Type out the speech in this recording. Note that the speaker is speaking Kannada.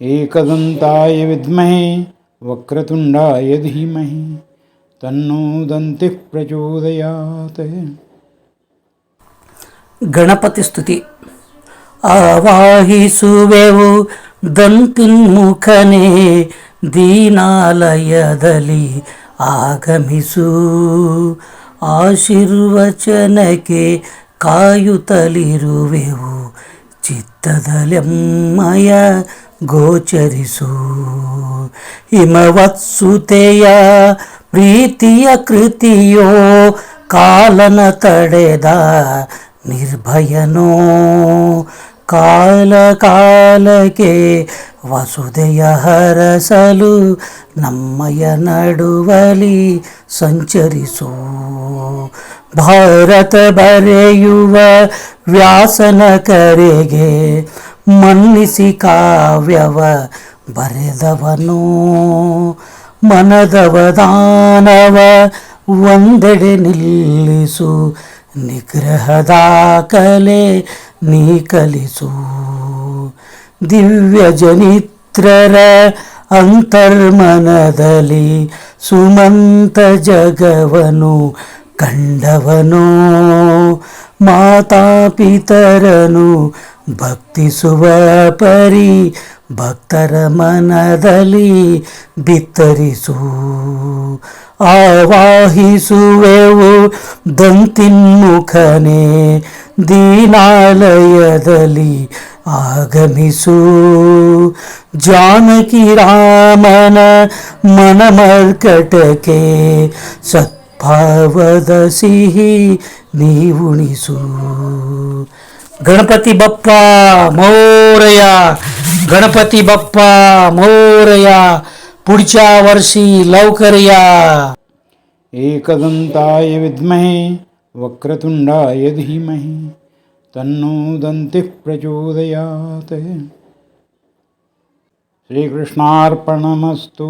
एकदन्ताय विद्महे वक्रतुण्डाय धीमहि तन्नो दन्तिः प्रचोदयात् ಗಣಪತಿ ಸ್ತುತಿ ಆವಾಹಿಸುವೆವು ದಂತಿನ್ಮುಖನೇ ದೀನಾಲಯದಲ್ಲಿ ಆಗಮಿಸು ಆಶೀರ್ವಚನಕ್ಕೆ ಕಾಯುತ್ತಲಿರುವೆವು ಚಿತ್ತದಲೆಮ್ಮಯ ಗೋಚರಿಸು. ಹಿಮವತ್ಸುತೆಯ ಪ್ರೀತಿಯ ಕೃತಿಯೋ ಕಾಲನ ತಡೆದ ನಿರ್ಭಯನೋ. ಕಾಲ ಕಾಲಕ್ಕೆ ವಸುದೆಯ ಹರಸಲು ನಮ್ಮಯ ನಡುವಲಿ ಸಂಚರಿಸು. ಭಾರತ ಬರೆಯುವ ವ್ಯಾಸನ ಕರೆಗೆ ಮನ್ನಿಸಿ ಕಾವ್ಯವ ಬರೆದವನು. ಮನದವ ದಾನವ ಒಂದೆಡೆ ನಿಲ್ಲಿಸು ನಿಗ್ರಹದ ಕಲೆ ನೀ ಕಲಿಸು. ದಿವ್ಯ ಜನಿತ್ರರ ಅಂತರ್ಮನದಲ್ಲಿ ಸುಮಂತ ಜಗವನು ಕಂಡವನು ಮಾತಾಪಿತರನು ಭಕ್ತಿಸುವ ಪರಿ ಭಕ್ತರ ಮನದಲ್ಲಿ ಬಿತ್ತರಿಸು. ಆವಾಹಿಸುವೆವು ದಂತಿನ್ಮುಖನೇ ದೀನಾಲಯದಲ್ಲಿ ಆಗಮಿಸು. ಜಾನಕಿ ರಾಮನ ಮನಮರ್ಕಟಕ್ಕೆ ಭಾವದ ಸಿಹಿ ನೀವುಣಿಸು. ಗಣಪತಿ ಬಪ್ಪ ಮೌರಯ, ಗಣಪತಿ ಬಪ್ಪ ಮೌರಯ ಪುಡ್ಚ ವರ್ಷಿ ಲೌಕರ್ಯ. ಏಕದಂತಾಯ ವಿದ್ಮಹೆ, ವಕ್ರತುಂಡಾಯ ಧೀಮಹಿ, ತನ್ನೋ ದಂತಿ ಪ್ರಚೋದಯಾತ್. ಶ್ರೀಕೃಷ್ಣಾರ್ಪಣಮಸ್ತು.